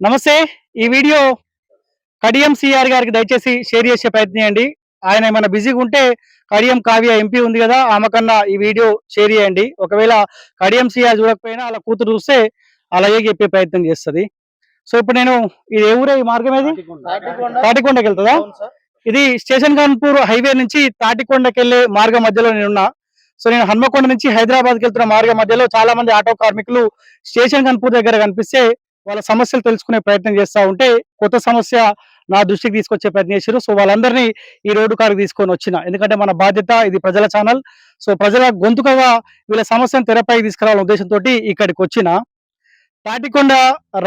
నమస్తే ఈ వీడియో కడియం సిఆర్ గారికి దయచేసి షేర్ చేసే ప్రయత్నం చేయండి. ఆయన ఏమైనా బిజీగా ఉంటే కడియం కావ్య ఎంపీ ఉంది కదా ఆమె కన్నా ఈ వీడియో షేర్ చేయండి. ఒకవేళ కడియం సిఆర్ చూడకపోయినా అలా కూతురు చూస్తే అలాగే చెప్పే ప్రయత్నం చేస్తుంది. సో ఇప్పుడు నేను ఇది ఏ ఊరే ఈ మార్గం ఏది? తాటికొండకి వెళ్తుందా? ఇది స్టేషన్ కాన్పూర్ హైవే నుంచి తాటికొండకి వెళ్ళే మార్గం మధ్యలో నేను ఉన్నా. సో నేను హన్మకొండ నుంచి హైదరాబాద్కి వెళ్తున్న మార్గం మధ్యలో చాలా మంది ఆటో కార్మికులు స్టేషన్ కాన్పూర్ దగ్గర కనిపిస్తే వాళ్ళ సమస్యలు తెలుసుకునే ప్రయత్నం చేస్తా ఉంటే కొత్త సమస్య నా దృష్టికి తీసుకొచ్చే ప్రయత్నం చేశారు సో వాళ్ళందరినీ ఈ రోడ్డు కాడికి తీసుకొని వచ్చిన. ఎందుకంటే మన బాధ్యత ఇది ప్రజల ఛానల్. సో ప్రజల గొంతుకగా వీళ్ళ సమస్యను తెరపై తీసుకురావాలనే ఉద్దేశంతో ఇక్కడికి వచ్చిన. తాటికొండ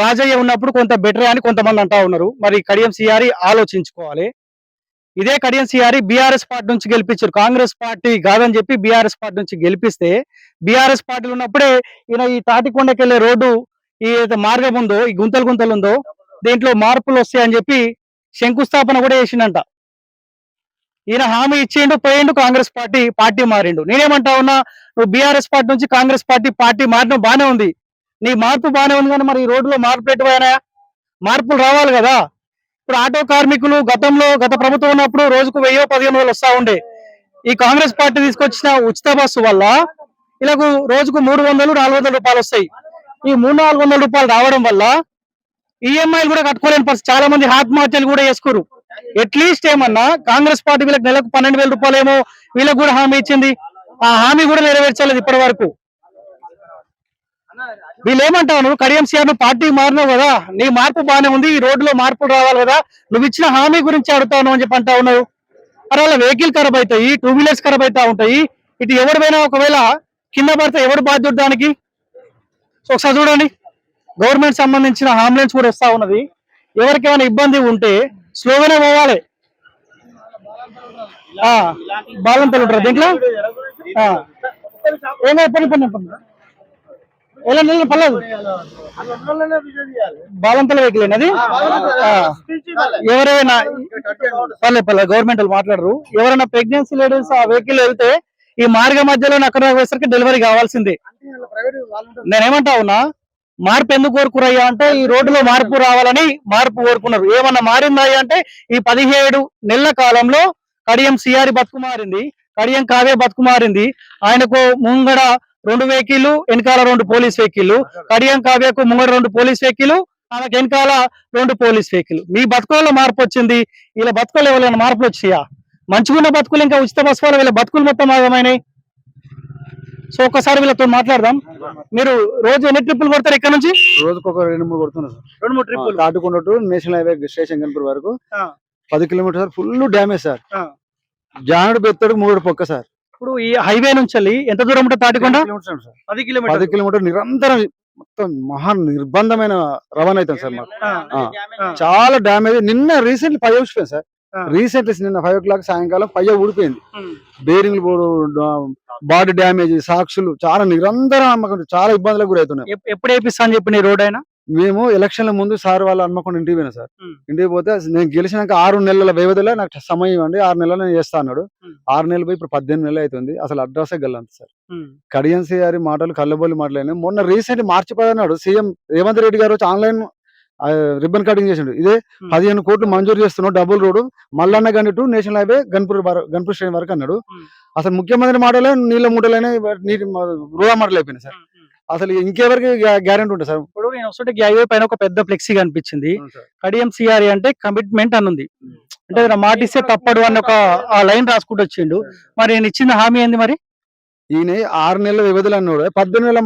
రాజయ్య ఉన్నప్పుడు కొంత బెటర్ అని కొంతమంది అంటా ఉన్నారు. మరి కడియం సిఆరి ఆలోచించుకోవాలి. ఇదే కడియం సిఆరి బీఆర్ఎస్ పార్టీ నుంచి గెలిపించారు. కాంగ్రెస్ పార్టీ కాదని చెప్పి బీఆర్ఎస్ పార్టీ నుంచి గెలిపిస్తే బీఆర్ఎస్ పార్టీలు ఉన్నప్పుడే ఈయన ఈ తాటికొండకి వెళ్ళే రోడ్డు ఈ మార్గం ఉందో ఈ గుంతలు గుంతలు ఉందో దీంట్లో మార్పులు వస్తాయని చెప్పి శంకుస్థాపన కూడా చేసిండంట. ఈయన హామీ ఇచ్చిండు పోయిండు కాంగ్రెస్ పార్టీ పార్టీ మారిండు. నేనేమంటా ఉన్నా నువ్వు బీఆర్ఎస్ పార్టీ నుంచి కాంగ్రెస్ పార్టీ పార్టీ మారడం బానే ఉంది. నీ మార్పు బానే ఉంది కానీ మరి ఈ రోడ్లో మార్పులు ఎటువైనా? మార్పులు రావాలి కదా. ఇప్పుడు ఆటో కార్మికులు గతంలో గత ప్రభుత్వం ఉన్నప్పుడు రోజుకు వెయ్యో పదిహేను వేలు వస్తా ఉండే. ఈ కాంగ్రెస్ పార్టీ తీసుకొచ్చిన ఉచిత బస్సు వల్ల ఇలాగ రోజుకు మూడు వందలు నాలుగు వందల రూపాయలు వస్తాయి. ఈ మూడు నాలుగు వందల రూపాయలు రావడం వల్ల ఈఎంఐలు కూడా కట్టుకోలేని పరిస్థితి. చాలా మంది ఆత్మహత్యలు కూడా చేసుకోరు అట్లీస్ట్ ఏమన్నా కాంగ్రెస్ పార్టీ వీళ్ళకి నెలకు పన్నెండు వేల రూపాయలు ఏమో వీళ్ళకి కూడా హామీ ఇచ్చింది. ఆ హామీ కూడా నెరవేర్చలేదు ఇప్పటి వరకు. వీళ్ళు ఏమంటావు నువ్వు? కడియం సీఆర్ నువ్వు పార్టీ మారినావు కదా. నీ మార్పు బానే ఉంది. ఈ రోడ్డులో మార్పులు రావాలి కదా. నువ్వు ఇచ్చిన హామీ గురించి అడుగుతావు అని చెప్పి అంటా ఉన్నావు. మరి వెహికల్ ఖరాబ్ అవుతాయి. టూ వీలర్స్ ఖరాబ్ అవుతా ఉంటాయి. ఇటు ఎవరిపైనా ఒకవేళ కింద పడితే ఎవరు బాధ్యుడు దానికి? సో ఒకసారి చూడండి. గవర్నమెంట్ సంబంధించిన అంబులెన్స్ కూడా వస్తా ఉన్నది. ఎవరికేమైనా ఇబ్బంది ఉంటే స్లోగానే పోవాలి. ఆ, తెలుంటారు దీంట్లో? ఆ. పని పని పని ఎలా నిన్న పర్లేదు. బాలంతల వెహికల్ అది? ఎవరైనా పర్లేదు పర్లేదు. గవర్నమెంట్ వాళ్ళు మాట్లాడరు. ఎవరైనా ప్రెగ్నెన్సీ లేడీస్ ఆ వెహికల్ వెళ్తే ఈ మార్గ మధ్యలో అక్కడ వేసరికి డెలివరీ కావాల్సిందే. నేనేమంటా ఉన్నా మార్పు ఎందుకు కోరుకురయ్యా అంటే ఈ రోడ్డులో మార్పు రావాలని మార్పు కోరుకున్నారు. ఏమన్నా మారిందా అంటే ఈ పదిహేడు నెలల కాలంలో కడియం సిఆర్ బతుకు మారింది కడియం కావ్య బతుకు మారింది. ఆయనకు ముంగడ రెండు వెహికల్ వెనకాల రెండు పోలీస్ వెహికల్ కడియం కావ్యకు ముంగడ రెండు పోలీస్ వెహికల్ ఆమెకు వెనకాల రెండు పోలీస్ వెహికల్ మీ బతుకులలో మార్పు వచ్చింది. ఇలా బతుకలు ఎవరైనా మార్పులు వచ్చాయా? మంచిగున్న బతుకులు ఇంకా ఉచిత బస్సు వల్ల వీళ్ళ బతుకులు మొత్తం ఆగమైనాయి. సో ఒక్కసారి వీళ్ళతో మాట్లాడదాం. మీరు రోజు ఎన్ని ట్రిప్పులు కొడతారు ఇక్కడ నుంచి? రోజుకు ఒక రెండు మూడు కొడుతున్నా సార్. రెండు మూడు ట్రిప్పులు. దాటుకుంటూ to national highway Station Ghanpur వరకు. పది kilometre sir full damage sir. జానుడు బెత్తడు మూడు పొక్క సార్. ఇప్పుడు ఈ హైవే నుంచి ఎంత దూరం ఉంటుంది తాటికొండ? ఉంది సార్. పది పది కిలోమీటర్ నిరంతరం మొత్తం మహా నిర్బంధమైన రవాణా అవుతుంది సార్ మాకు. చాలా డ్యామేజ్. నిన్న రీసెంట్లీ ఫైవ్ వచ్చిపోయింది సార్. రీసెంట్లీ నిన్న ఫైవ్ ఓ క్లాక్ సాయంకాలం ఫైవ్ ఊడిపోయింది. బేరింగ్లు పోడు బాడీ డ్యామేజ్ సాక్షులు చాలా నిరంతరం మాకు చాలా ఇబ్బందులకు గురవుతున్నాయి. ఎప్పుడు వేపిస్తా అని చెప్పి నీ రోడ్ అయినా మేము ఎలక్షన్ల ముందు సార్ వాళ్ళు అనుకోకుండా ఇంటికి పోయినా సార్. ఇంటికి పోతే నేను గెలిచినాక ఆరు నెలల వ్యవధిలో నాకు సమయం ఇవ్వండి ఆరు నెలలు నేను చేస్తా అన్నాడు. ఆరు నెలలు పోయి ఇప్పుడు పద్దెనిమిది నెలలు అవుతుంది. అసలు అడ్రస్ గల్లంత సార్. కడియన్సీ గారి మాటలు కళ్ళబొల్లి మాటలు మొన్న రీసెంట్ మార్చి పదనాడు సీఎం రేవంత్ రెడ్డి గారు వచ్చి ఆన్లైన్ రిబ్బన్ కటింగ్ చేసిండు. ఇదే ఉమ్. పదిహేను కోట్లు మంజూరు చేస్తున్నాడు double road Mallanna Gandi to national highway Ghanpur Ghanpur station వరకు అన్నాడు. ఉమ్. అసలు ముఖ్యమంత్రి మాటలే నీళ్ళ మూటలైన నీటి వృధా మాటలు అయిపోయినాయి సార్. అసలు ఇంకెవరికి గ్యారెంటీ ఉంటుంది సార్? ఇప్పుడు నేను వస్తుంటే హైవే పైన ఒక పెద్ద ఫ్లెక్సీ కనిపించింది. కడియం సిఆర్ అంటే కమిట్మెంట్ అని ఉంది. అంటే ఏదైనా మాట ఇస్తే తప్పడు అని ఒక ఆ లైన్ రాసుకుంటూ వచ్చిండు. మరి నేను ఇచ్చిన హామీ ఏంది మరి? ఈయన ఆరు నెలల వ్యవధిలో అన్నాడు. పద్దెనిమిది నెలల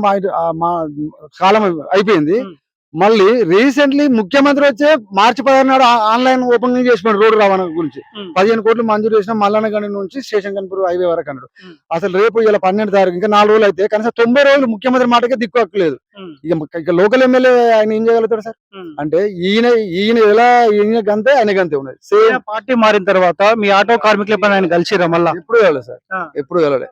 కాలం అయిపోయింది. మళ్ళీ రీసెంట్లీ ముఖ్యమంత్రి వచ్చే మార్చి పదహారు నాడు ఆన్లైన్ ఓపెనింగ్ చేసినాడు రోడ్డు రవాణా గురించి. పదిహేను కోట్లు మంజూరు చేసిన మల్లన్న గండి నుంచి స్టేషన్ కనుపూర్ హైవే వరకు అన్నాడు. అసలు రేపు ఇలా పన్నెండు తారీఖు ఇంకా నాలుగు రోజులు అయితే కనీసం తొంభై రోజులు ముఖ్యమంత్రి మాటకే దిక్కు హక్కలేదు ఉమ్. ఇక ఇక లోకల్ ఎమ్మెల్యే ఆయన ఏం చేయగలుగుతాడు సార్. అంటే ఈయన ఈయన ఎలా ఈయన గంతే ఆయన గంతే ఉన్నది సేమ్ పార్టీ మారిన తర్వాత మీ ఆటో కార్మికుల పైన ఆయన కలిసిరా మళ్ళా ఎప్పుడు వెళ్ళలేదు సార్. ఎప్పుడు వెళ్ళలే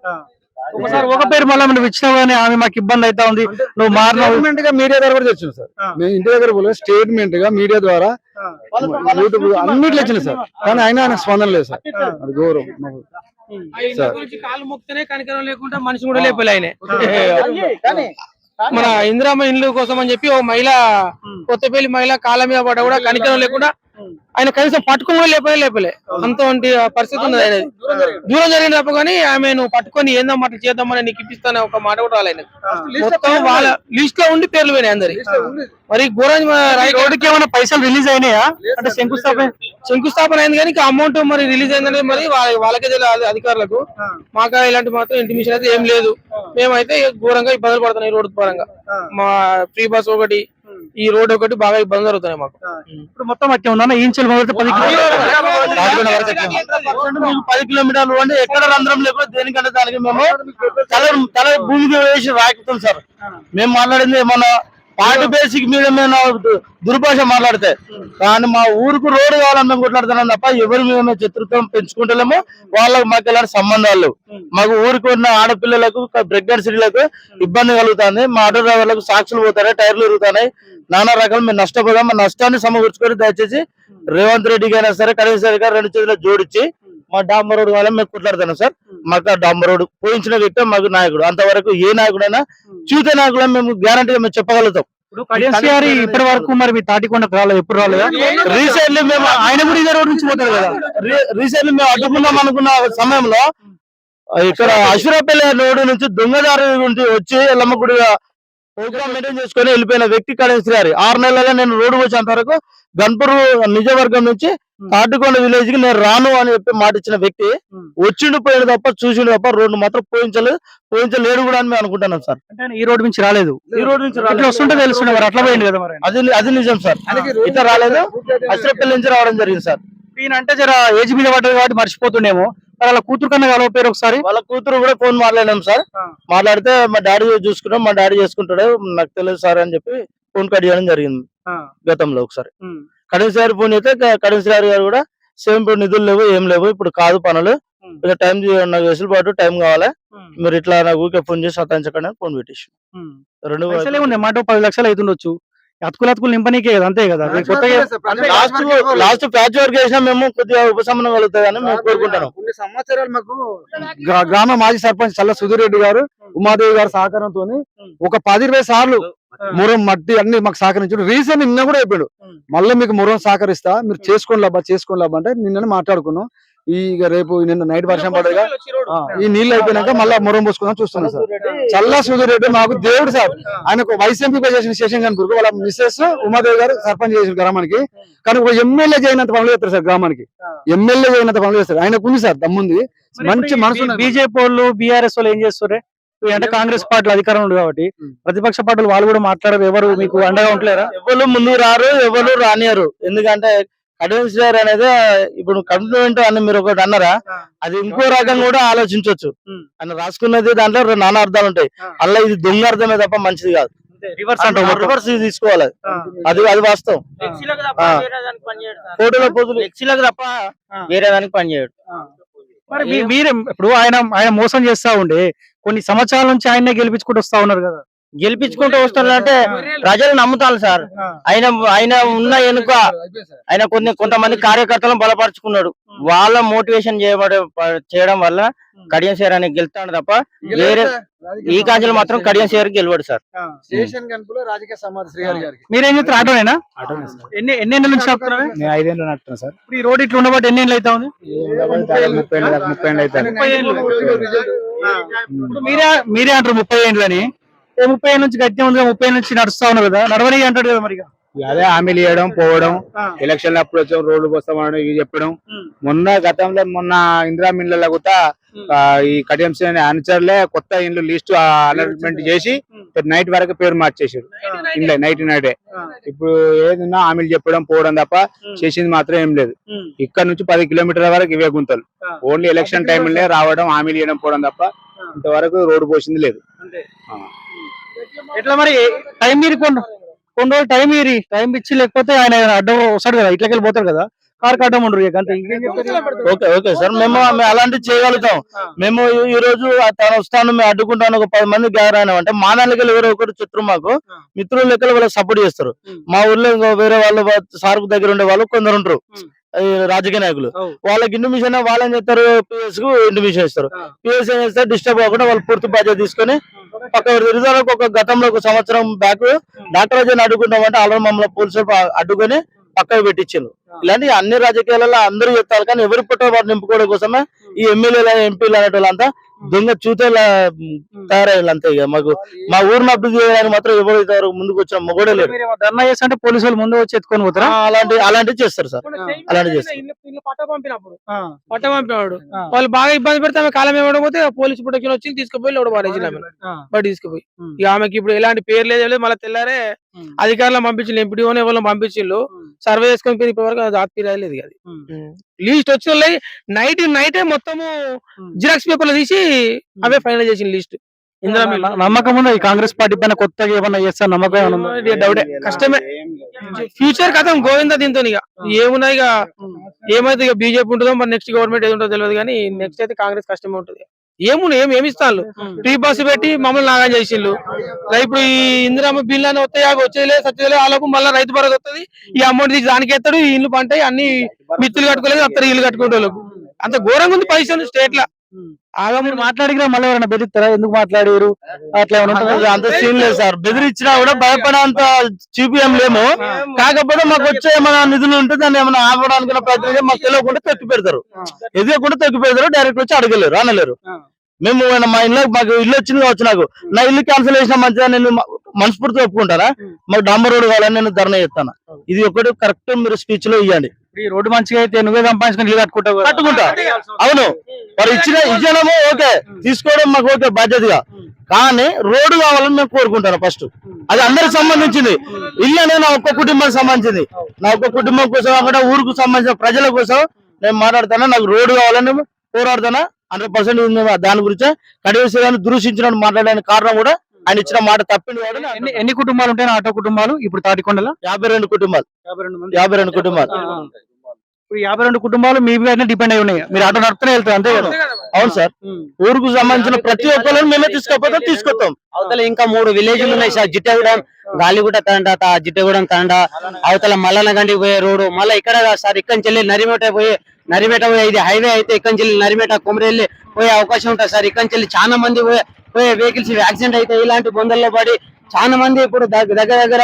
ఒకసారి ఒక పేరు మళ్ళీ నువ్వు ఇచ్చినావు కానీ ఆమె మాకు ఇబ్బంది అవుతా ఉంది. నువ్వు మారినావు. స్టేట్మెంట్గా మీడియా ద్వారా కూడా తెచ్చింది సార్. మేము ఇంటి దగ్గర పోలేదు స్టేట్మెంట్గా మీడియా ద్వారా యూట్యూబ్ అన్నిట్లో వచ్చింది సార్. కానీ అయినా ఆయన స్పందన లేదు సార్. అది గౌరవం. ఆయన కాలు మొక్తేనే కనికరం లేకుండా మనిషి కూడా లేపలే ఆయన. కానీ మన ఇందిరామ ఇల్లు కోసం అని చెప్పి ఓ మహిళ కొత్తపల్లి మహిళ కాళ్ళ మీద పడ్డ కూడా కనికరం లేకుండా ఆయన కనీసం పట్టుకుని కూడా లేపలే. లేపలే అంతవంటి పరిస్థితి ఉన్నది ఆయన దూరం జరిగిన తప్ప కానీ ఆమె నువ్వు పట్టుకొని ఏందమ్మా అట్లా చేద్దామని నీకు ఇప్పిస్తానే ఒక మాట కూడా రాలేదు మొత్తం వాళ్ళ లిస్ట్లో ఉండి పేర్లు పోయినాయి అందరి. మరి ఘోరం రోడ్డుకి ఏమైనా పైసలు రిలీజ్ అయినాయా? అంటే శంకుస్థాపన శంకుస్థాపన అయింది కానీ అమౌంట్ మరి రిలీజ్ అయిందని మరి వాళ్ళ- వాళ్ళకే తెలియదు అధికారులకు. మాకు ఇలాంటి మాత్రం ఇంటిమిషన్ అయితే ఏం లేదు. మేమైతే ఘోరంగా ఇబ్బందులు పడుతున్నాయి ఈ రోడ్డు పరంగా. మా ఫ్రీ బస్ ఒకటి ఈ రోడ్ ఒకటి బాగా ఇబ్బంది జరుగుతున్నాయి మాకు. ఇప్పుడు మొత్తం అట్టే ఉందా ఈంచెలు మొదటి పది మీకు పది కిలోమీటర్లు అంటే ఎక్కడ రంధ్రం లేకుండా దేనికంటే దానికి మేము తల తల భూమికి వేసి రాకుతాం సార్. మేము మాట్లాడింది ఏమన్నా పార్టీ బేసిక్ మీద దుర్భాష మాట్లాడితే. కానీ మా ఊరుకు రోడ్డు కావాలని మేము కొట్లాడుతున్నాం తప్ప ఎవరి మీద మేము శత్రుత్వం పెంచుకుంటలేము. వాళ్ళకు మాకు ఎలాంటి సంబంధాలు లేవు. మాకు ఊరికి ఉన్న ఆడపిల్లలకు ప్రెగ్నెన్సీలకు ఇబ్బంది కలుగుతుంది. మా ఆటో డ్రైవర్లకు సాక్షులు పోతాయి టైర్లు ఇరుగుతున్నాయి నానా రకాలు మేము నష్టపోదాం మా నష్టాన్ని సమకూర్చుకొని దయచేసి రేవంత్ రెడ్డికి అయినా సరే కనీసం గారు రెండు చేతులు జోడించి మా డాంబర్ రోడ్ కావాలని మేము కొట్లాడుతున్నాం సార్. మాకు డాంబర్ రోడ్ పోయించిన వ్యక్తి మాకు నాయకుడు. అంతవరకు ఏ నాయకుడైనా చూతే నాయకుడు మేము గ్యారంటీగా మేము చెప్పగలుగుతాం. ఇప్పటి వరకు మరి మీ తాటికొండకు రాలేదు ఎప్పుడు రాలేదా? రీసెంట్లీ మేము ఆయన కూడా ఇదే రోడ్ నుంచి పోతారు కదా. రీసెంట్లీ మేము అడ్డుకుందాం అనుకున్న సమయంలో ఇక్కడ అశ్వరపల్లి రోడ్డు నుంచి దొంగదారి నుంచి వచ్చి ఎల్లమ్మగుడి ప్రోగ్రామ్ మెయింటైన్ చేసుకొని వెళ్ళిపోయిన వ్యక్తి కడేశ్వరి గారి. ఆరు నెలలుగా నేను రోడ్డు వచ్చేంత వరకు గన్పూర్ నిజవర్గం నుంచి తాటికొండ విలేజ్కి నేను రాను అని చెప్పి మాట ఇచ్చిన వ్యక్తి వచ్చిండు పోయిన తప్ప చూసిండు తప్ప రోడ్డు మాత్రం పోయించలేదు. పోయించలేడు కూడా అని మేము అనుకుంటున్నాం సార్. అంటే ఈ రోడ్ నుంచి రాలేదు. ఈ రోడ్డు నుంచి రాలేదు. వస్తుంటే మరి అట్లా పోయింది కదా మరి. అది అది నిజం సార్. ఇట్లా రాలేదు. అశ్వరపల్లి నుంచి రావడం జరిగింది సార్. ఈయన అంటే జర ఏజ్ మీద పడ్డది కాబట్టి మర్చిపోతుండేమో. మరి వాళ్ళ కూతురు కన్నా కలవ పేరు ఒకసారి వాళ్ళ కూతురు కూడా ఫోన్ మాట్లాడినాం సార్. మాట్లాడితే మా డాడీ చూసుకున్నాం మా డాడీ చేసుకుంటాడు నాకు తెలియదు సార్ అని చెప్పి ఫోన్ కట్ చేయడం జరిగింది గతంలో ఒకసారి. కడియం సార్ ఫోన్ అయితే కడియం సార్ గారు కూడా సేమ్ ఇప్పుడు నిధులు లేవు ఏం లేవు ఇప్పుడు కాదు పనులు. ఇక టైం నాకు వెసులుబాటు టైం కావాలి. మీరు ఇట్లా నాకు ఊరికే ఫోన్ చేసి సతాయించకండి ఫోన్ పెట్టేసి. రెండు పది లక్షలు అవుతుండొచ్చు అతుకులు అతుకులు నింపనీకే కదా అంతే కదా. కొత్తగా లాస్ట్ లాస్ట్ ప్యాచ్ వర్క్ చేసినా మేము కొద్దిగా ఉపశమనం కలుగుతుంది అని మేము కోరుకుంటున్నాం కొన్ని సంవత్సరాలు మాకు గ్రా- గ్రామ మాజీ సర్పంచ్ చల్ల సుధీర్ రెడ్డి గారు ఉమాదేవి గారి సహకారంతో ఒక పది ఇరవై సార్లు మురం మట్టి అన్ని మాకు సహకరించాడు రీసెంట్ నిన్న కూడా అయిపోయాడు. మళ్ళీ మీకు మురం సహకరిస్తా మీరు చేసుకోండి లాభా చేసుకోండి లాభా అంటే నిన్న మాట్లాడుకున్నాం. ఈ ఇక రేపు నిన్న నైట్ వర్షం పడగా ఈ నీళ్ళు అయిపోయినాక మళ్ళీ మురం పోసుకుందాం చూస్తున్నాం సార్. చల్లా సుధీర్ రెడ్డి మాకు దేవుడు సార్. ఆయనకు వైస్ ఎంపీ చేసిన శేషన్ కనుక వాళ్ళ మిస్సెస్ ఉమాదేవి గారు సర్పంచ్ చేసిన గ్రామానికి. కానీ ఒక ఎమ్మెల్యే చేయనంత పనులు చేస్తారు సార్ గ్రామానికి. ఎమ్మెల్యే చేయనంత పనులు చేస్తారు. ఆయనకు ఉంది సార్ దమ్ముంది. మంచి మనసు. బీజేపీ వాళ్ళు బీఆర్ఎస్ వాళ్ళు ఏం చేస్తారే అంటే కాంగ్రెస్ పార్టీ అధికారం ఉంది కాబట్టి. ప్రతిపక్ష పార్టీలు వాళ్ళు కూడా మాట్లాడరు. ఎవరు మీకు అండగా ఉంటలేరా ఎవరు ముందు రారు ఎవరు రానియరు. ఎందుకంటే కన్వీన్స్ గారు అనేది ఇప్పుడు కంప్లైంట్ అని మీరు ఒకటి అన్నారా. అది ఇంకో రకంగా కూడా ఆలోచించవచ్చు. అని రాసుకున్నది దాంట్లో రెండు నానా అర్థాలు ఉంటాయి. అలా ఇది దొంగ అర్థమే తప్ప మంచిది కాదు రివర్స్ మొత్తం. రివర్స్ తీసుకోవాలి. అది అది వాస్తవం ఆ. ఫోటోలో పోజులు ఫ్లెక్సీలకు తప్ప. వేరే దానికి పని చేయడు మరి మీరే ఇప్పుడు ఆయన ఆయన మోసం చేస్తా ఉండే కొన్ని సంవత్సరాల నుంచి ఆయన్నే గెలిపించుకుంటూ వస్తా ఉన్నారు కదా గెలిపించుకుంటూ వస్తున్నారంటే ప్రజలు నమ్ముతారు సార్. ఆయన ఆయన ఉన్న ఎనుక ఆయన కొన్ని కొంతమంది కార్యకర్తలను బలపరుచుకున్నాడు. వాళ్ళ మోటివేషన్ చేయబడే చేయడం వల్ల కడియం సేర్ అని గెలుస్తాడు తప్ప వేరే ఈ కాంచెలు మాత్రం కడియం సేర్ గెలవడు సార్. రాజకీయ సమాధి శ్రీహరి గారికి. మీరేం చేస్తారు? ఆటోనేనా? ఎన్ని ఎన్ని ఏళ్ళ నుంచి నడుపుతున్నారా? నేను ఐదేళ్ళు నడుపుతున్నా సార్. ఇప్పుడు ఈ రోడ్ ఇట్లా ఉండబట్టి ఎన్ని అవుతా ఉంది? ముప్పై ఏళ్ళు ముప్పై మీరే మీరే అంటారు ముప్పై ఏళ్ళు అని. ముప్పై నుంచి గట్టి ఉంది ముప్పై నుంచి నడుస్తా ఉన్నారు కదా నడవని అంటాడు కదా మరి. అదే హామీలు ఇవ్వడం పోవడం. ఎలక్షన్ అప్పుడు వచ్చాం రోడ్లు పోస్తామని ఇవి చెప్పడం. మొన్న గతంలో మొన్న ఇందిరా మిల్లుల కూడా ఈ శ్రేణి అనుచరులే కొత్త ఇండ్లు లిస్ట్ అలాట్మెంట్ చేసి నైట్ వరకు పేరు మార్చేసారు ఇండ్లే నైట్ నైటే. ఇప్పుడు ఏదన్నా హామీలు చెప్పడం పోవడం తప్ప. చేసింది మాత్రం ఏం లేదు. ఇక్కడ నుంచి పది కిలోమీటర్ల వరకు ఇవే గుంతలు. ఓన్లీ ఎలక్షన్ టైంలే రావడం హామీలు ఇవ్వడం పోవడం తప్ప. ఇంతవరకు రోడ్డు పోసింది లేదు. ఎట్లా మరి? టైం మీరు కొన్ని కొన్ని రోజులు టైం ఇరి. టైం ఇచ్చి లేకపోతే ఆయన అడ్డం వస్తాడు కదా ఇట్లకి వెళ్ళి పోతాడు కదా. కార్ అడ్డం ఉండరు? Okay okay sir. మేము మేము అలాంటివి చేయగలుగుతాం. మేము ఈ- రోజు తను వస్తాను మేము అడ్డుకుంటాను ఒక పది మంది గ్యాదర్ అయినాం అంటే మా నాన్నకి ఎవరో ఒకరు చిత్రం మాకు. మిత్రుల లెక్కలు వాళ్ళకి సపోర్ట్ చేస్తారు. మా ఊర్లో ఇంకో వేరే వాళ్ళు సార్ దగ్గర ఉండే వాళ్ళు కొందరు ఉంటారు. రాజకీయ నాయకులు. వాళ్ళకి ఇండిమిషన్ వాళ్ళు ఏం చేస్తారు పిఎస్కు ఇండిమిషన్ ఇస్తారు. పిఎస్ ఏం చేస్తారు? డిస్టర్బ్ అవ్వకుండా వాళ్ళు పూర్తి బాధ్యత తీసుకొని పక్క రిజర్వ్ ఒక గతంలో ఒక సంవత్సరం బ్యాక్ డాక్టర్ అజయ్ అడ్డుకుంటామంటే ఆల్రెడీ మమ్మల్ని పోలీసులు అడ్డుకొని పక్కకు పెట్టించారు ఇలాంటి అన్ని రాజకీయాలలో అందరూ చెప్తారు కానీ ఎవరి పుట్ట వారు నింపుకోవడం కోసమే ఈ ఎమ్మెల్యేలు ఎంపీలు అనేటోళ్ళంతా దొంగ చూతేలా తయారయ్యారు అంతే ఇక. మాకు మా ఊరిని అభివృద్ధి చేయడానికి మాత్రం ఎవరు ఇంతవరకు ముందుకు వచ్చిన మొగడే ఏమో ధర్నా చేస్తుంటే పోలీసు వాళ్ళు ముందు వచ్చి ఎత్తుకొని పోతారా? అలాంటి అలాంటివి చేస్తారు సార్. అలాంటి చేస్తారు. పట్ట పంపినప్పుడు. పట్ట పంపినాడు. వాళ్ళు బాగా ఇబ్బంది పెడితే ఆమె కాలం ఇవ్వకపోతే పోలీసు ప్రొటెక్షన్ వచ్చి తీసుకుపోయి లోడు ఆ, బయట తీసుకుపోయి. ఇక ఆమెకి ఇప్పుడు ఎలాంటి పేరు లేదు లేదు మళ్ళీ తెల్లారే. అధికారులను పంపించిండు ఎంపీడీఓని ఎవరిని పంపించిండు ఉమ్. సర్వే చేసుకొని ఇప్పటి వరకు లేదు ఇక అది. లీస్ట్ వచ్చిన నైట్ నైటే మొత్తము. జిరాక్స్ పేపర్లు తీసి అవే ఫైనల్ చేసిన లిస్ట్. నమ్మకం ఉందా ఈ కాంగ్రెస్ పార్టీ పైన కొత్తగా ఏమన్నా చేస్తా నమ్మకం? డౌటే. కష్టమే. ఫ్యూచర్ కథం గోవింద దీంతో ఇక. ఏమున్నాయి ఇక? ఏమైతే ఇక బీజేపీ ఉంటుందో మరి నెక్స్ట్ గవర్నమెంట్ ఏది ఉంటుందో తెలియదు కానీ నెక్స్ట్ అయితే కాంగ్రెస్ కష్టమే ఉంటుంది. ఏమున్నాయి ఏమి ఏమి ఇస్తాను ఫ్రీ బస్సు పెట్టి మమ్మల్ని నాగం చేసిండు. ఇప్పుడు ఈ ఇందిరామ్మ బిల్లు అని వస్తాయి అవి వచ్చేదిలే సచ్చేదిలే వాళ్ళకు మళ్ళీ రైతు భరోసా వస్తుంది. ఈ అమౌంట్ తీసి దానికి ఎత్తాడు ఈ ఇల్లు పంటాయి అన్ని మిత్తులు కట్టుకోలేదు అత్తరు ఇల్లు కట్టుకుంటే వాళ్ళకు అంత ఘోరంగా ఉంది పైసలు స్టేట్ లా ఆగా మీరు మాట్లాడినా మళ్ళీ ఎవరైనా బెదిరిస్తారా? ఎందుకు మాట్లాడారు? అట్లా ఏమైనా? అంత- సీన్ లేదు సార్. బెదిరించినా కూడా భయపడేంత చూపియం లేము. కాకపోతే మాకు వచ్చే ఏమైనా నిధులు ఉంటే దాన్ని ఏమైనా ఆపడానికి ప్రయత్నం మాకు తెలియకుండా తొక్కి పెడతారు. ఎదుగకుండా తొక్కి పెడతారు డైరెక్ట్ వచ్చి అడగలేరు అనలేరు. మేము మా ఇల్లు మాకు ఇల్లు వచ్చింది కావచ్చు నాకు. నా ఇల్లు క్యాన్సిల్ చేసిన మంచిగా నేను మ- మనస్ఫూర్తిగా ఒప్పుకుంటారా? మాకు డాంబర్ రోడ్ కావాలని నేను ధర్నా చేస్తాను. ఇది ఒకటి కరెక్ట్ మీరు స్పీచ్లో ఇవ్వండి ఈ రోడ్డు మంచిగా అయితే నువ్వే సంపాదించుకుని ఇల్లు కట్టుకుంటావు. కట్టుకుంటా. అవును. వారు ఇచ్చిన ఇచ్చడము ఓకే. తీసుకోవడం మాకు ఓకే బాధ్యతగా. కానీ రోడ్డు కావాలని మేము కోరుకుంటాను ఫస్ట్ అది అందరికి సంబంధించింది. ఇల్లు అనేది నా ఒక్క కుటుంబానికి సంబంధించింది. నా ఒక్క కుటుంబం కోసం కాకుండా ఊరుకు సంబంధించిన ప్రజల కోసం నేను మాట్లాడతాను నాకు రోడ్డు కావాలని పోరాడుతానా హండ్రెడ్ పర్సెంట్ దాని గురించే కడివేసి దూషించిన మాట్లాడడానికి కారణం కూడా ఆయన ఇచ్చిన మాట తప్పింది కాబట్టి నేను ఎన్ని కుటుంబాలు ఉంటాయి? ఆటో కుటుంబాలు? ఇప్పుడు తాటికొండల? యాభై రెండు కుటుంబాలు. యాభై రెండు కుటుంబాలు. ఇప్పుడు యాభై రెండు కుటుంబాలు మీ మీద డిపెండ్ అయి ఉన్నాయి. మీరు ఆటో నడుపుతూనే వెళ్తారు అంతే కదా? అవును సార్. ఊరుకు సంబంధించిన ప్రతి ఒక్కరిని మేమే తీసుకపోతే తీసుకొస్తాం. అవతల ఇంకా మూడు విలేజ్లు ఉన్నాయి సార్. జిట్టగూడెం గాలిగుట తండ జిట్టగూడెం తండ అవతల మల్లనగండి పోయే రోడ్డు. మళ్ళీ ఇక్కడ సార్ ఇక్కడి నుంచి వెళ్ళి నరిమేట పోయే నరిమేట పోయే ఇది హైవే అయితే ఇక్కడి నుంచి వెళ్ళి నరిమేట కొమరెల్లి పోయే అవకాశం ఉంటుంది సార్. ఇక్కడి నుంచి వెళ్ళి చాలా మంది పోయే పోయే వెహికల్స్ యాక్సిడెంట్ అయితే ఇలాంటి బొందల్లో పడి చాలా మంది ఇప్పుడు దగ్గ- దగ్గర దగ్గర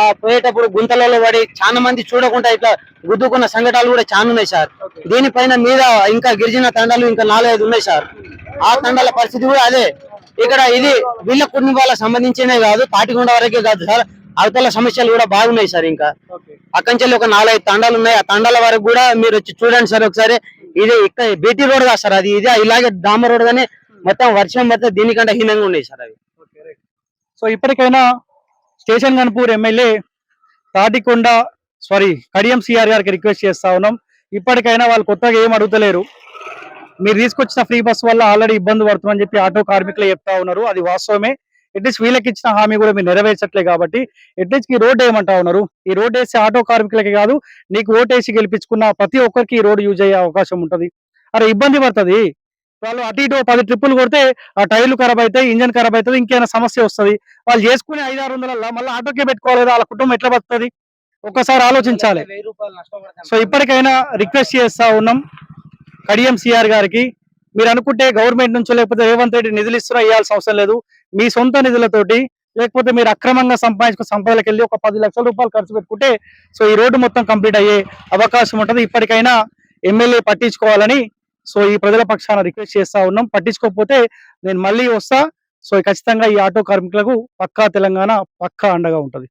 ఆ పోయేటప్పుడు గుంతలలో పడి చాలా మంది చూడకుండా ఇట్లా గుద్దుకున్న సంఘటనలు కూడా చాలా ఉన్నాయి సార్. దీనిపైన మీద ఇంకా గిరిజన తండాలు ఇంకా నాలుగైదు ఉన్నాయి సార్. ఆ తండాల పరిస్థితి కూడా అదే. ఇక్కడ ఇది వీళ్ళ కుటుంబాలకు సంబంధించినే కాదు తాటికొండ వరకే కాదు సార్. అవతల సమస్యలు కూడా బాగున్నాయి సార్ ఇంకా. అక్కడి ఒక నాలుగైదు తండాలు ఉన్నాయి. ఆ తండాల వరకు కూడా మీరు వచ్చి చూడండి సార్ ఒకసారి. ఇది ఇక్కడ బీటీ రోడ్ కాదు సార్ అది. ఇది ఇలాగే డామర్ రోడ్ గానీ మొత్తం వర్షం మొత్తం దీనికంటే హీనంగా ఉన్నాయి సార్ అవి. సో ఇప్పటికైనా station Ghanpur MLA Thatikonda sorry Kadiyam CR గారికి రిక్వెస్ట్ చేస్తా ఉన్నాం. ఇప్పటికైనా వాళ్ళు కొత్తగా ఏం అడుగుతలేరు. మీరు తీసుకొచ్చిన ఫ్రీ బస్ వల్ల ఆల్రెడీ ఇబ్బంది పడుతుందని చెప్పి ఆటో కార్మికులు చెప్తా ఉన్నారు. అది వాస్తవమే. అట్లీస్ట్ వీళ్ళకి ఇచ్చిన హామీ కూడా మీరు నెరవేర్చట్లే కాబట్టి అట్లీస్ట్ ఈ రోడ్ వేయమంటా ఉన్నారు? ఈ రోడ్ వేసి ఆటో కార్మికులకి కాదు నీకు ఓటేసి గెలిపించుకున్న ప్రతి ఒక్కరికి ఈ రోడ్ యూజ్ అయ్యే అవకాశం ఉంటుంది. అరే ఇబ్బంది పడుతుంది. వాళ్ళు అటు ఇటు పది ట్రిప్పులు కొడితే ఆ టైర్లు ఖరాబ్ అవుతాయి ఇంజన్ ఖరాబ్ అవుతుంది ఇంకేమైనా సమస్య వస్తది. వాళ్ళు చేసుకునే ఐదు ఆరు వందల మళ్ళీ ఆటోకే పెట్టుకోవాలి కదా వాళ్ళ కుటుంబం ఎట్లా బతుకుతుంది? ఒక్కసారి ఆలోచించాలి. సో ఇప్పటికైనా రిక్వెస్ట్ చేస్తా ఉన్నాం కడియం సిఆర్ గారికి. మీరు అనుకుంటే గవర్నమెంట్ నుంచో లేకపోతే రేవంత్ రెడ్డి నిధులు ఇస్తున్నా ఇవ్వాల్సిన అవసరం లేదు. మీ సొంత నిధులతోటి లేకపోతే మీరు అక్రమంగా సంపాదించుకున్న సంపదలకు వెళ్ళి ఒక పది లక్షల రూపాయలు ఖర్చు పెట్టుకుంటే సో ఈ రోడ్డు మొత్తం కంప్లీట్ అయ్యే అవకాశం ఉంటుంది. ఇప్పటికైనా ఎమ్మెల్యే పట్టించుకోవాలని సో ఈ ప్రజల పక్షాన రిక్వెస్ట్ చేస్తా ఉన్నాం. పట్టించుకోకపోతే నేను మళ్ళీ వస్తా. సో ఖచ్చితంగా ఈ ఆటో కార్మికులకు పక్కా తెలంగాణ పక్కా అండగా ఉంటది.